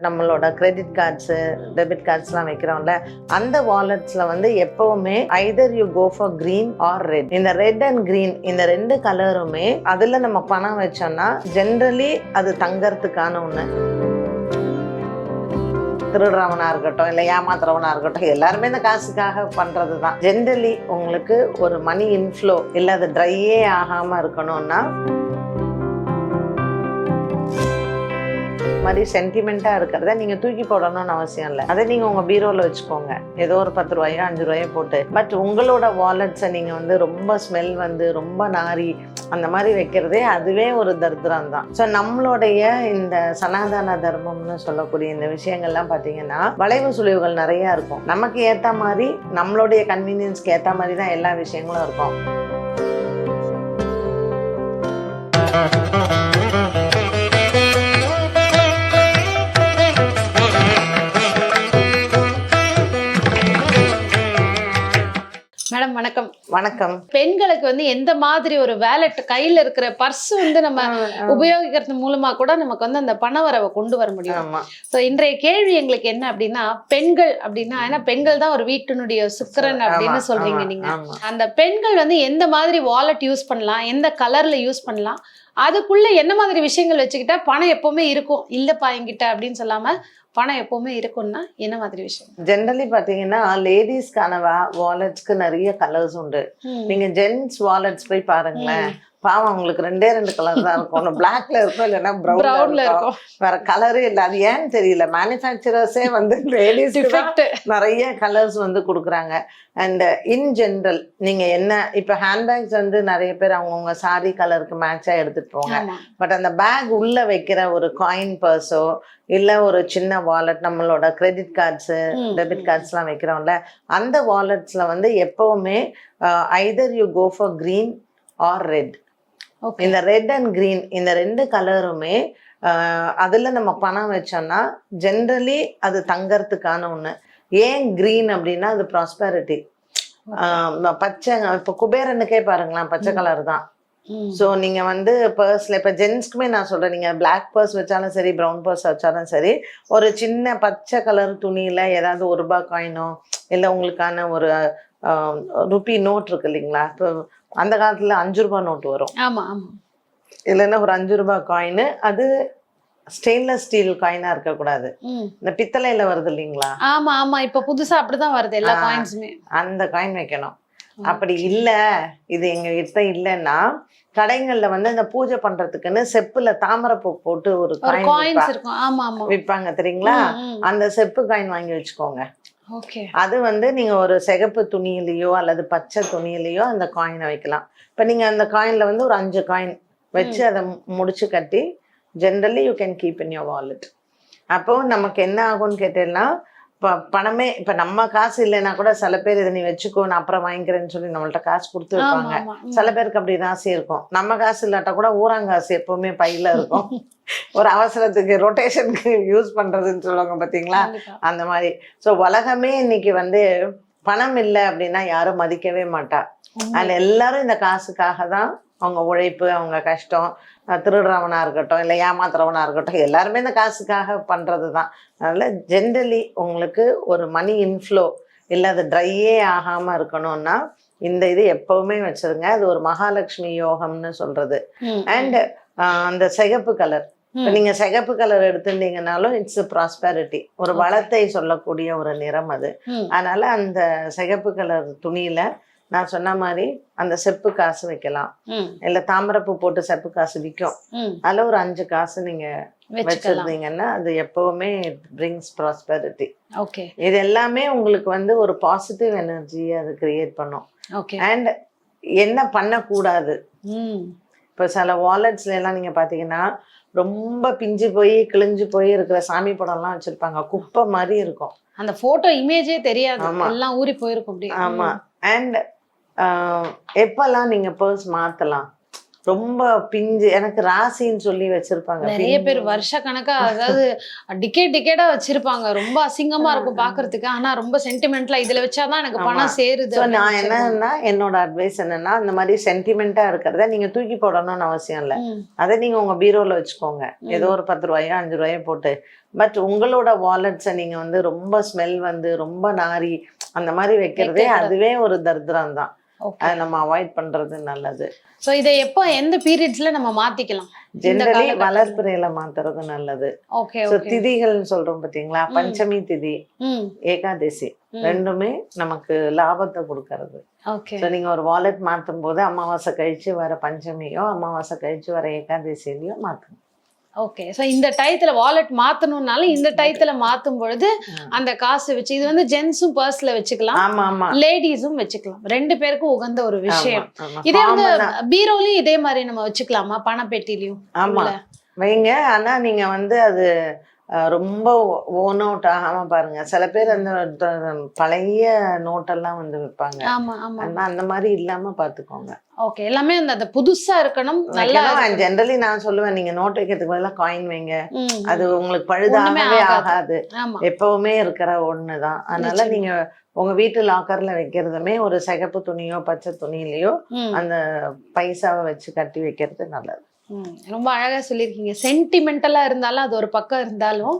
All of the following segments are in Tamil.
நம்மளோட கிரெடிட் கார்ட்ஸு டெபிட் கார்ட்ஸ்லாம் வைக்கிறோம்ல அந்த வாலெட்ஸில் வந்து எப்போவுமே either you go for green or red இந்த ரெட் அண்ட் க்ரீன் இந்த ரெண்டு கலருமே அதில் நம்ம பணம் வச்சோம்னா ஜென்ரலி அது தங்கறதுக்கான ஒன்று திருடுறவனா இருக்கட்டும் இல்லை ஏமாத்துறவனா இருக்கட்டும் எல்லாருமே இந்த காசுக்காக பண்ணுறது தான் ஜென்ரலி உங்களுக்கு ஒரு மணி இன்ஃப்ளோ இல்லை அது ட்ரையே ஆகாமல் இருக்கணும்னா மாதிரி சென்டிமெண்ட்டாக இருக்கிறத நீங்கள் தூக்கி போடணும்னு அவசியம் இல்லை. அதை நீங்கள் உங்கள் பீரோவில் வச்சுக்கோங்க. ஏதோ ஒரு பத்து ரூபாயோ அஞ்சு ரூபாயோ போட்டு. பட் உங்களோட வாலெட்ஸை நீங்கள் வந்து ரொம்ப ஸ்மெல் வந்து ரொம்ப நாரி அந்த மாதிரி வைக்கிறதே அதுவே ஒரு தரித்திரம் தான். ஸோ நம்மளுடைய இந்த சனாதன தர்மம்னு சொல்லக்கூடிய இந்த விஷயங்கள்லாம் பார்த்தீங்கன்னா வளைவு சுழிவுகள் நிறையா இருக்கும். நமக்கு ஏற்ற மாதிரி நம்மளுடைய கன்வீனியன்ஸ்க்கு ஏற்ற மாதிரி தான் எல்லா விஷயங்களும் இருக்கும். வணக்கம். பெண்களுக்கு வந்து எந்த மாதிரி ஒரு வேலெட் கையில இருக்கிற பர்ஸ் வந்து நம்ம உபயோகிக்கிறது மூலமா கூட நமக்கு வந்து அந்த பணவரவை கொண்டு வர முடியும். ஸோ இன்றைய கேள்வி எங்களுக்கு என்ன அப்படின்னா பெண்கள் அப்படின்னா ஏன்னா பெண்கள் தான் ஒரு வீட்டினுடைய சுக்கிரன் அப்படின்னு சொல்றீங்க நீங்க. அந்த பெண்கள் வந்து எந்த மாதிரி வாலெட் யூஸ் பண்ணலாம் எந்த கலர்ல யூஸ் பண்ணலாம் அதுக்குள்ள என்ன மாதிரி விஷயங்கள் வச்சுக்கிட்டா பணம் எப்பவுமே இருக்கும். இல்லப்பா என்கிட்ட அப்படின்னு சொல்லாம பணம் எப்பவுமே இருக்கும்னா என்ன மாதிரி விஷயம்? ஜென்ரலி பார்த்தீங்கன்னா லேடிஸ்க்கான வா வாலெட்ஸ்க்கு நிறைய கலர்ஸ் உண்டு. நீங்க ஜென்ஸ் வாலெட்ஸ் போய் பாருங்களேன். பாவம் உங்களுக்கு ரெண்டே ரெண்டு கலர் தான் இருக்கும். ஒன்று பிளாக்ல இருக்கும் இல்லைன்னா ப்ரௌன்ல இருக்கும். வேற கலரே இல்லை. அது ஏன்னு தெரியல. மேனுஃபேக்சரர்ஸே வந்து லேடிஸ் நிறைய கலர்ஸ் வந்து கொடுக்குறாங்க. அண்ட் இன் ஜென்ரல் நீங்க என்ன இப்போ ஹேண்ட்பேக்ஸ் வந்து நிறைய பேர் அவங்கவுங்க சாரி கலருக்கு மேட்சாக எடுத்துட்டு போவாங்க ஆமா. பட் அந்த பேக் உள்ள வைக்கிற ஒரு காயின் பர்ஸோ இல்ல ஒரு சின்ன வாலெட் நம்மளோட கிரெடிட் கார்ட்ஸு டெபிட். கார்ட்ஸ்லாம் வைக்கிறோம்ல அந்த வாலெட்ஸ்ல வந்து எப்பவுமே either you go for green or red இந்த ரெட் அண்ட் green இந்த ரெண்டு கலருமே அதில் நம்ம பணம் வச்சோம்னா ஜென்ரலி அது தங்கறதுக்கான ஒன்று ஏன் green அப்படின்னா அது ப்ராஸ்பெரிட்டி பச்சை இப்போ குபேரனுக்கே பாருங்களேன் பச்சை. கலர் தான். ஸோ நீங்க வந்து பர்ஸ்ல இப்போ ஜென்ஸ்க்குமே நான் சொல்றேன் நீங்க பிளாக் பர்ஸ் வச்சாலும் சரி ப்ரௌன் பர்ஸ் வச்சாலும் சரி ஒரு சின்ன பச்சை கலர் துணியில ஏதாவது ஒரு ரூபாய் காயினோ இல்லை உங்களுக்கான ஒரு ருபி நோட் இருக்கு இல்லைங்களா? இப்போ அந்த காலத்துல அஞ்சு ரூபாய் நோட் வரும். ஆமா ஆமா. இல்லைன்னா ஒரு அஞ்சு ரூபாய் காயின் அது ஸ்டெயின்லெஸ் ஸ்டீல் காயினா இருக்கக்கூடாது ம். இந்த பித்தளையில வருது இல்லைங்களா? ஆமா ஆமா. இப்ப புதுசா அப்படிதான் வருது எல்லா. காயின்ஸுமே அந்த காயின் வைக்கணும். அப்படி இல்ல இது எங்க கிட்ட இல்லைன்னா கடைகள்ல வந்து இந்த பூஜை பண்றதுக்குன்னு செப்புல தாமரைப்பூ போட்டு ஒரு காயின் காயின்ஸ் இருக்கும். ஆமா ஆமா. விற்பாங்க தெரியுங்களா? அந்த செப்பு காயின் வாங்கி வச்சுக்கோங்க. அது வந்து நீங்க ஒரு சிகப்பு துணியிலையோ அல்லது பச்சை துணியிலையோ அந்த காயினை வைக்கலாம். இப்ப நீங்க அந்த காயின்ல வந்து ஒரு அஞ்சு காயின் வச்சு அதை முடிச்சு கட்டி generally you can keep in your wallet அப்போ நமக்கு என்ன ஆகும்னு கேட்டீங்கன்னா இப்போ பணமே இப்போ நம்ம காசு இல்லைன்னா கூட சில பேர் இதை நீ வச்சுக்கோ நான் அப்புறம் வாங்கிக்கிறேன்னு சொல்லி நம்மள்ட்ட காசு கொடுத்து வைப்பாங்க. சில பேருக்கு அப்படி ராசி இருக்கும் நம்ம காசு இல்லாட்டா கூட ஊராங்காசு எப்பவுமே பையில இருக்கும் ஒரு அவசரத்துக்கு ரொட்டேஷனுக்கு யூஸ் பண்றதுன்னு சொல்லுவாங்க பாத்தீங்களா கண்டிப்பா. அந்த மாதிரி ஸோ உலகமே இன்னைக்கு வந்து பணம் இல்லை அப்படின்னா யாரும் மதிக்கவே மாட்டா. அதில் எல்லாரும் இந்த காசுக்காக தான் அவங்க உழைப்பு அவங்க கஷ்டம் அஹ் திருடுறவனா இருக்கட்டும் இல்லை ஏமாத்துறவனா இருக்கட்டும் எல்லாருமே இந்த காசுக்காக பண்றது தான் அதனால ஜென்ரலி உங்களுக்கு ஒரு மணி இன்ஃப்ளோ இல்லை அது ட்ரையே ஆகாம இருக்கணும்னா இந்த இது எப்பவுமே வச்சிருங்க. அது ஒரு மகாலட்சுமி யோகம்னு சொல்றது. ம், அண்ட் அந்த சிகப்பு கலர் இப்போ ம். நீங்க சிகப்பு கலர் எடுத்திருந்தீங்கனாலும் இட்ஸ் ப்ராஸ்பெரிட்டி ஒரு. வளத்தை சொல்லக்கூடிய ஒரு நிறம் அது. அதனால அந்த சிகப்பு கலர் துணியில நான் சொன்ன மாதிரி அந்த செப்பு காசு வைக்கலாம். இல்ல தாமரைப்பூ போட்டு செப்பு காசு விற்கும். அதுல ஒரு அஞ்சு காசு நீங்க வச்சிருந்தீங்கன்னா அது எப்பவுமே பிரிங்ஸ் ப்ராஸ்பெரிட்டி ஓகே. இது எல்லாமே உங்களுக்கு வந்து ஒரு பாசிட்டிவ் எனர்ஜி அது கிரியேட் பண்ணும். ஓகே. அண்ட் என்ன பண்ணக்கூடாது? இப்போ சில வாலெட்ஸ்ல எல்லாம் நீங்க பாத்தீங்கன்னா ரொம்ப பிஞ்சு போய் கிழிஞ்சு போய் இருக்கிற சாமி படம்லாம் வச்சிருப்பாங்க. குப்பை மாதிரி இருக்கும். அந்த போட்டோ இமேஜே தெரியாது. எல்லாம் ஊறி போயிருக்கும் ஆமா. அண்ட் எப்பெல்லாம் நீங்க பர்ஸ் மாத்தலாம் ரொம்ப பிஞ்சு எனக்கு ராசின்னு சொல்லி வச்சிருப்பாங்க நிறைய பேர். வருஷ கணக்கா அதாவது டிக்கெட் டிக்கெட்டா வச்சிருப்பாங்க ரொம்ப அசிங்கமா இருக்கும் பாக்குறதுக்கு ஆனா ரொம்ப சென்டிமெண்ட்ல இதுல வச்சாதான் எனக்கு. பணம் சேருது நான். என்னன்னா என்னோட அட்வைஸ் என்னன்னா இந்த மாதிரி சென்டிமெண்டா இருக்கிறத நீங்க தூக்கி போடணும்னு அவசியம் இல்லை அதை நீங்க உங்க பீரோல வச்சுக்கோங்க. ஏதோ ஒரு பத்து ரூபாயோ அஞ்சு ரூபாயோ போட்டு பட் உங்களோட வாலெட்ஸை நீங்க வந்து ரொம்ப ஸ்மெல் வந்து ரொம்ப நாரி அந்த மாதிரி வைக்கிறதே. அதுவே ஒரு தரித்திரம் தான். அதை நம்ம அவாய்ட் பண்றது நல்லது. சோ இதை எப்போ எந்த பீரியட்ஸ்ல நம்ம மாத்திக்கலாம்? ஜெனரலி. வளர்ப்பிறையில மாத்துறது நல்லது. ஓகே ஸோ ஓகே திதிகள்னு சொல்றோம் பாத்தீங்களா. பஞ்சமி திதி ஏகாதசி. ரெண்டுமே நமக்கு லாபத்தை கொடுக்கறது. ஸோ நீங்க ஒரு வாலெட் மாத்தும் போது அமாவாசை கழிச்சு வர பஞ்சமியோ அமாவாசை கழிச்சு வர ஏகாதசிலையோ மாத்தணும். ஓகே சோ இந்த டயத்துல வாலெட் மாத்தணும்னாலும் இந்த டயத்துல மாத்தும் பொழுது அந்த காசு வச்சு இது வந்து ஜென்ஸும் பர்ஸ்ல வச்சுக்கலாம் லேடிஸும் வச்சுக்கலாம். ரெண்டு பேருக்கும் உகந்த ஒரு விஷயம். இதே வந்து. பீரோலயும் இதே மாதிரி நம்ம வச்சுக்கலாமா? பணப்பெட்டிலையும் ஆமா. உள்ள? வைங்க. ஆனா நீங்க வந்து அது ரொம்ப ஓன் அவுட் ஆகாம பாருங்க சில பேர் அந்த பழைய நோட்டெல்லாம் வந்து வைப்பாங்க அந்த மாதிரி இல்லாம பாத்துக்கோங்க ஓகே எல்லாமே அந்த அந்த புதுசா இருக்கணும் நல்லா. ஜென்ரலி நான் சொல்லுவேன் நீங்க நோட் வைக்கிறதுக்கு பதிலாக காயின் வைங்க அது. உங்களுக்கு பழுதாகவே ஆகாது. எப்பவுமே இருக்கிற ஒண்ணுதான் அதனால. நீங்க உங்க வீட்டு லாக்கர்ல வைக்கிறதுமே ஒரு சிகப்பு துணியோ பச்சை துணியிலயோ அந்த பைசாவை வச்சு கட்டி வைக்கிறது நல்லது. ரொம்ப அழகா சொல்லியிருக்கீங்க. சென்டிமெண்டலா இருந்தாலும் அது ஒரு பக்கம் இருந்தாலும்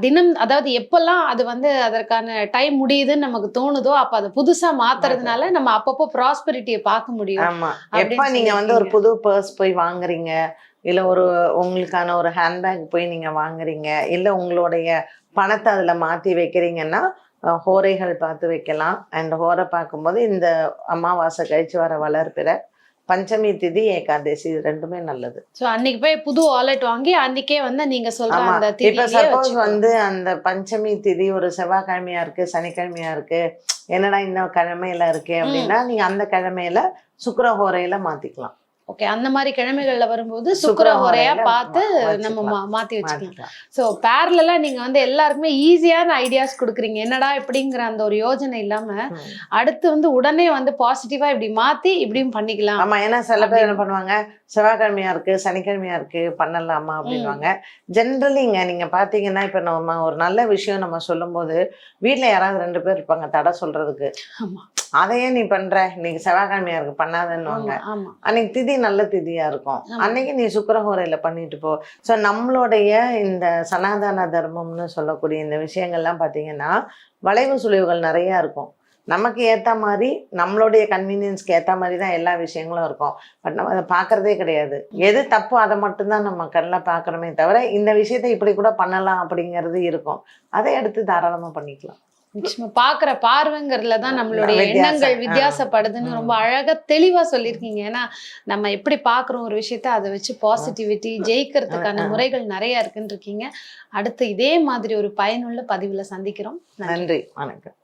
தினம் அதாவது எப்பெல்லாம் அது வந்து அதற்கான டைம் முடியுதுன்னு நமக்கு தோணுதோ அப்ப அதை புதுசா மாத்துறதுனால நம்ம அப்பப்போ ப்ராஸ்பெரிட்டியை பார்க்க முடியும் ஆமா. அப்படின்னு எப்ப நீங்க வந்து ஒரு. புது பர்ஸ் போய் வாங்குறீங்க? இல்ல ஒரு உங்களுக்கான ஒரு ஹேண்ட்பேக் போய் நீங்க வாங்குறீங்க? இல்ல உங்களுடைய பணத்தை அதுல மாத்தி வைக்கிறீங்கன்னா ஹோரைகள் பார்த்து வைக்கலாம். அண்ட் ஹோரை பார்க்கும்போது இந்த அமாவாசை கழிச்சு வர வளர்ப்பிற பஞ்சமி திதி ஏகாதசி இது ரெண்டுமே நல்லது. சோ அன்னைக்கு போய் புது வாலெட் வாங்கி அன்னைக்கே வந்து நீங்க சொல்ற அந்த இப்ப சப்போஸ். வந்து அந்த பஞ்சமி திதி ஒரு செவ்வாய்க்கிழமையா இருக்கு சனிக்கிழமையா இருக்கு என்னடா இந்த கிழமையில இருக்கு அப்படின்னா நீங்க அந்த கிழமையில சுக்கிர ஹோரையில மாத்திக்கலாம். ஓகே அந்த மாதிரி கிழமைகள்ல வரும்போது சுக்கிர ஹோரையில பார்த்து நம்ம மாத்தி வச்சுக்கலாம். ஸோ பேரலா நீங்க வந்து எல்லாருக்குமே ஈஸியான ஐடியாஸ் கொடுக்குறீங்க. என்னடா இப்படிங்கிற அந்த ஒரு யோசனை இல்லாம. அடுத்து வந்து உடனே வந்து பாசிட்டிவா இப்படி மாத்தி இப்படியும் பண்ணிக்கலாம். ஆமா ஏன்னா சில பேர் என்ன பண்ணுவாங்க? செவ்வாய்க்கிழமையா இருக்கு சனிக்கிழமையா இருக்கு பண்ணலாமா அப்படின்வாங்க ஜென்ரலிங்க நீங்க பாத்தீங்கன்னா இப்ப நம்ம ஒரு நல்ல விஷயம் நம்ம சொல்லும்போது வீட்ல யாராவது ரெண்டு பேர் இருப்பாங்க தடை சொல்றதுக்கு. ஆமா. அதையே நீ பண்ற? இன்னைக்கு செவ்வாய்க்கிழமையா இருக்கு பண்ணாதன்னுவாங்க அன்னைக்கு திதி நல்ல திதியா இருக்கும். அன்னைக்கு நீ சுக்கரஹோரையில பண்ணிட்டு போ. ஸோ நம்மளுடைய இந்த சனாதன தர்மம்னு சொல்லக்கூடிய இந்த விஷயங்கள்லாம் பார்த்தீங்கன்னா வளைவு சுழிவுகள் நிறைய இருக்கும். நமக்கு ஏத்த மாதிரி நம்மளுடைய கன்வீனியன்ஸ்க்கு ஏத்த மாதிரி தான் எல்லா விஷயங்களும் இருக்கும். பட் நம்ம அதை பார்க்கறதே கிடையாது. எது தப்போ அதை மட்டும்தான் நம்ம கண்ணில் பார்க்குறோமே தவிர இந்த விஷயத்தை இப்படி கூட பண்ணலாம் அப்படிங்கிறது இருக்கும். அதை எடுத்து தாராளமா பண்ணிக்கலாம். பாக்குற பார்வைங்கிறதுல தான் நம்மளுடைய. எண்ணங்கள். வித்தியாசப்படுதுன்னு. ரொம்ப அழகா தெளிவா சொல்லியிருக்கீங்க. ஏன்னா நம்ம எப்படி பாக்குறோம் ஒரு விஷயத்த அதை வச்சு பாசிட்டிவிட்டி ஜெயிக்கிறதுக்கான. முறைகள் நிறைய இருக்குன்னு இருக்கீங்க. அடுத்து இதே மாதிரி ஒரு பயனுள்ள பதிவுல சந்திக்கிறோம். நன்றி. வணக்கம்.